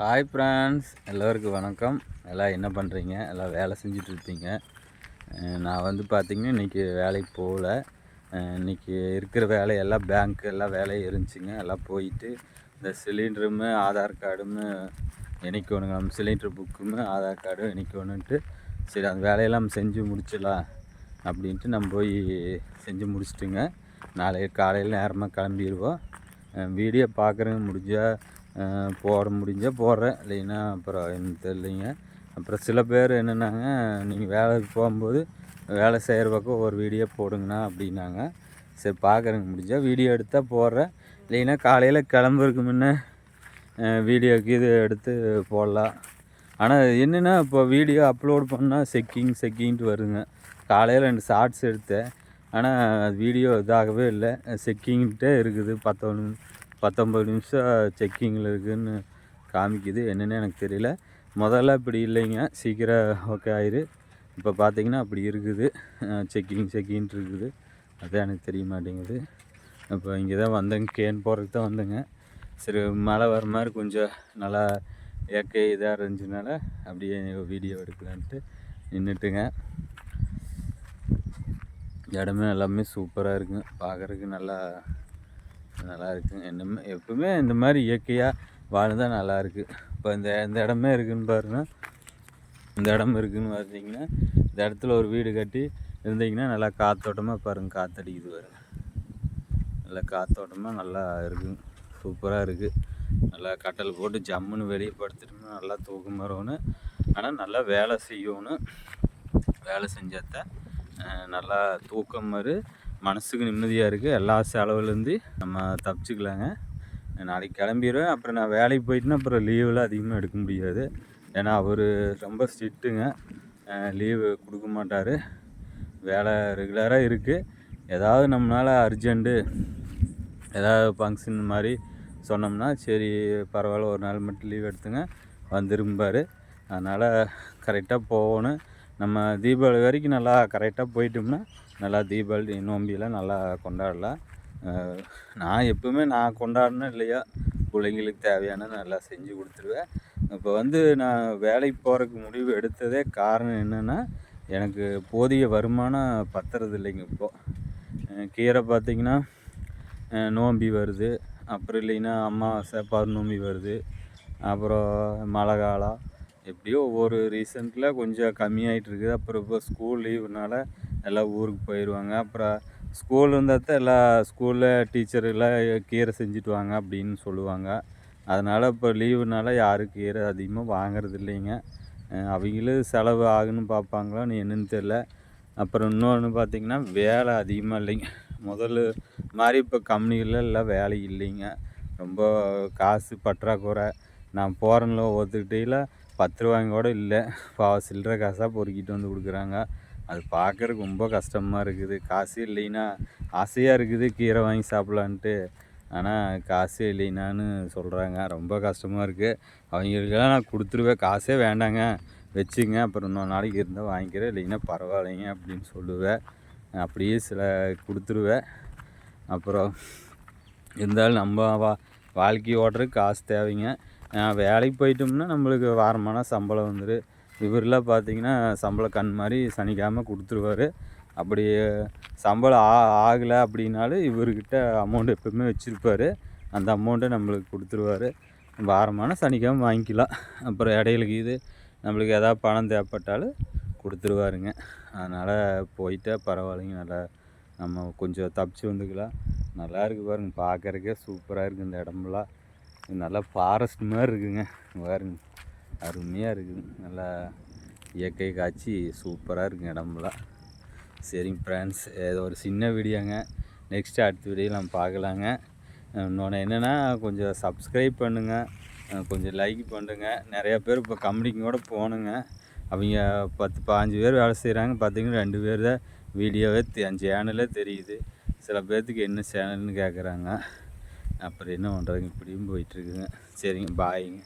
Hi friends எல்லோருக்கும் வணக்கம். எல்லாம் என்ன பண்ணுறீங்க எல்லாம் வேலை செஞ்சிட்ருப்பீங்க நான் வந்து பார்த்திங்கன்னா இன்றைக்கி வேலைக்கு போகல. இன்றைக்கி இருக்கிற வேலையெல்லாம் பேங்க் எல்லாம் வேலையும் இருந்துச்சுங்க. எல்லாம் போயிட்டு இந்த சிலிண்டருமே ஆதார் கார்டுமே இணைக்கணுங்க. நம்ம சிலிண்டர் புக்குமே ஆதார் கார்டும் இணைக்கணுன்ட்டு. சரி அந்த வேலையெல்லாம் செஞ்சு முடிச்சிடலாம் அப்படின்ட்டு நம்ம போய் செஞ்சு முடிச்சிட்டுங்க. நாளைக்கு காலையில் நேரமாக கிளம்பிடுவோம். வீடியோ பார்க்குறேங்க முடிஞ்சால் போட முடிஞ்சால் போடுறேன். இல்லைன்னா அப்புறம் எனக்கு தெரியலைங்க. அப்புறம் சில பேர் என்னென்னாங்க நீங்கள் வேலைக்கு போகும்போது வேலை செய்கிற பக்கம் ஒரு வீடியோ போடுங்கண்ணா அப்படின்னாங்க. சரி பார்க்குறேங்க முடிஞ்சால் வீடியோ எடுத்தால் போடுறேன். இல்லைன்னா காலையில் கிளம்புறதுக்கு முன்னே வீடியோக்கு இது எடுத்து போடலாம். ஆனால் என்னென்னா இப்போ வீடியோ அப்லோட் பண்ணால் செக்கிங் செக்கிங்ட்டு வருங்க காலையில் ரெண்டு ஷார்ட்ஸ் எடுத்தேன். ஆனால் வீடியோ இதாகவே இல்லை. செக்கிங்கிட்டே இருக்குது பத்தொன்று பத்தொம்பது நிமிஷம் செக்கிங்கில் இருக்குதுன்னு காமிக்குது. என்னென்னு எனக்கு தெரியல. முதல்ல இப்படி இல்லைங்க. சீக்கிரம் ஓகே ஆயிரு. இப்போ பார்த்தீங்கன்னா அப்படி இருக்குது. செக்கிங் செக்கின்ட்டு இருக்குது. அதான் எனக்கு தெரிய மாட்டேங்குது. இப்போ இங்கே தான் வந்தேங்க. கேன் போகிறதுக்கு தான் வந்தேங்க. சரி மழை வர மாதிரி கொஞ்சம் நல்லா இயற்கை இதாக இருந்துச்சுனால அப்படியே வீடியோ எடுக்கலான்ட்டு நின்றுட்டுங்க இடமே எல்லாமே சூப்பராக இருக்குங்க. பார்க்குறதுக்கு நல்லா நல்லா இருக்குங்க என்னமே எப்பவுமே இந்த மாதிரி இயற்கையாக வாழ்ந்தால் நல்லாயிருக்கு. இப்போ இந்த இந்த இடமே இருக்குதுன்னு பாருங்கள் இந்த இடம் இருக்குதுன்னு பார்த்தீங்கன்னா இந்த இடத்துல ஒரு வீடு கட்டி இருந்தீங்கன்னா நல்லா காற்றோட்டமாக பாருங்கள் காற்றடிக்குது பாருங்கள் நல்லா காற்றோட்டமாக நல்லா இருக்குங்க சூப்பராக இருக்குது நல்லா கட்டல் போட்டு ஜம்முன்னு வெளியே படுத்துட்டோம்னா நல்லா தூக்கம் வரணும் ஆனால் நல்லா வேலை செய்யணும். வேலை செஞ்சால் நல்லா தூக்கம் வரும் மனசுக்கு நிம்மதியாக இருக்குது எல்லா செலவுலேருந்து நம்ம தப்பிச்சுக்கலாங்க. நாளைக்கு கிளம்பிடுவேன் அப்புறம் நான் வேலைக்கு போயிட்டுனா அப்புறம் லீவெலாம் அதிகமாக எடுக்க முடியாது. ஏன்னா அவர் ரொம்ப ஸ்ட்ரிக்ட்டுங்க லீவு கொடுக்க மாட்டார். வேலை ரெகுலராக இருக்குது ஏதாவது நம்மளால் அர்ஜெண்ட்டு ஏதாவது ஃபங்க்ஷன் மாதிரி சொன்னோம்னா சரி பரவாயில்ல ஒரு நாள் மட்டும் லீவ் எடுத்துங்க. வந்துரும்பார் அதனால் கரெக்டாக போகணும். நம்ம தீபாவளி வரைக்கும் நல்லா கரெக்டாக போயிட்டோம்னா நல்லா தீபாவளி நோம்பியெல்லாம் நல்லா கொண்டாடலாம் நான் எப்பவுமே நான் கொண்டாடினேன் இல்லையா பிள்ளைங்களுக்கு தேவையான நல்லா செஞ்சு கொடுத்துருவேன். இப்போ வந்து நான் வேலைக்கு போகிறதுக்கு முடிவு எடுத்ததே காரணம் என்னென்னா எனக்கு போதிய வருமானம் பத்துறது இல்லைங்க இப்போது கீரை பார்த்திங்கன்னா நோம்பி வருது. அப்புறம் இல்லைன்னா அமாவாசை பௌர்ணமி வருது. அப்புறம் மழை காலம். எப்படியோ ஒவ்வொரு ரீசன்ட்டில் கொஞ்சம் கம்மியாகிட்டு இருக்குது. அப்புறம் இப்போ ஸ்கூல் லீவுனால எல்லாம் ஊருக்கு போயிடுவாங்க அப்புறம் ஸ்கூல் இருந்தால் தான் எல்லா ஸ்கூலில் டீச்சரெல்லாம் கீரை செஞ்சுட்டு வாங்க அப்படின்னு சொல்லுவாங்க. அதனால் இப்போ லீவுனால யாரும் கீரை அதிகமாக வாங்கிறது இல்லைங்க அவங்களும் செலவு ஆகுன்னு பார்ப்பாங்களான்னு என்னன்னு தெரில அப்புறம் இன்னொன்று பார்த்திங்கன்னா வேலை அதிகமாக இல்லைங்க. முதல்ல மாதிரி இப்போ கம்பெனிகளில் எல்லாம் வேலை இல்லைங்க. ரொம்ப காசு பற்றாக்குறை. நான் போகிறேன்ல ஒவ்வொருத்திட்டையில் பத்து ரூபாங்க கூட இல்லை பாவம் சில்லற காசாக பொறுக்கிட்டு வந்து கொடுக்குறாங்க. அது பார்க்குறக்கு ரொம்ப கஷ்டமாக இருக்குது. காசு இல்லைன்னா ஆசையாக இருக்குது கீரை வாங்கி சாப்பிட்லான்ட்டு. ஆனால் காசே இல்லைனான்னு சொல்கிறாங்க ரொம்ப கஷ்டமாக இருக்குது அவங்களுக்கெல்லாம் நான் கொடுத்துருவேன் காசே வேண்டாங்க. வச்சுங்க. அப்புறம் இன்னொரு நாளைக்கு இருந்தால் வாங்கிக்கிறேன். இல்லைன்னா பரவாயில்லைங்க அப்படின்னு சொல்லுவேன் அப்படியே சில கொடுத்துருவேன் அப்புறம் இருந்தாலும் நம்ம வா வாழ்க்கை ஓடுறதுக்கு காசு தேவைங்க. வேலைக்கு போயிட்டோம்னா நம்மளுக்கு வாரமான சம்பளம் வந்துடும் இவரெலாம் பார்த்திங்கன்னா சம்பளம் கண் மாதிரி சனிக்கிழமை கொடுத்துருவாரு. அப்படி சம்பளம் ஆ ஆகலை அப்படின்னாலும் இவர்கிட்ட அமௌண்ட் எப்பவுமே வச்சுருப்பார். அந்த அமௌண்ட்டை நம்மளுக்கு கொடுத்துருவாரு. வாரமான சனிக்கிழமை வாங்கிக்கலாம். அப்புறம் இடையிலுக்கு இது நம்மளுக்கு எதாவது பணம் தேவைப்பட்டாலும் கொடுத்துருவாருங்க. அதனால் போயிட்டால் பரவாயில்லைங்க. நல்லா நம்ம கொஞ்சம் தப்பிச்சு வந்துக்கலாம். நல்லா இருக்குது பாருங்க. பார்க்குறக்கே சூப்பராக இருக்குது இந்த இடமெல்லாம் நல்லா ஃபாரஸ்ட் மாதிரி இருக்குங்க. பாருங்க. அருமையாக இருக்குது நல்லா இயற்கை காட்சி சூப்பராக இருக்குங்க இடமெல்லாம் சரிங்க ஃப்ரெண்ட்ஸ் இது ஒரு சின்ன வீடியோங்க. நெக்ஸ்ட்டு அடுத்த வீடியோ நம்ம பார்க்கலாங்க. இன்னொன்று என்னென்னா கொஞ்சம் சப்ஸ்கிரைப் பண்ணுங்கள் கொஞ்சம் லைக் பண்ணுங்க. நிறையா பேர் இப்போ கம்பெனிக்கு கூட போகணுங்க. அவங்க பத்து பாஞ்சு பேர் வேலை செய்கிறாங்க பார்த்தீங்கன்னா ரெண்டு பேர் தான் வீடியோவே அஞ்சு சேனலே தெரியுது. சில பேர்த்துக்கு என்ன சேனல்னு கேட்குறாங்க அப்புறம் என்ன பண்ணுறாங்க இப்படியும் போயிட்டுருக்குங்க சரிங்க பாய்ங்க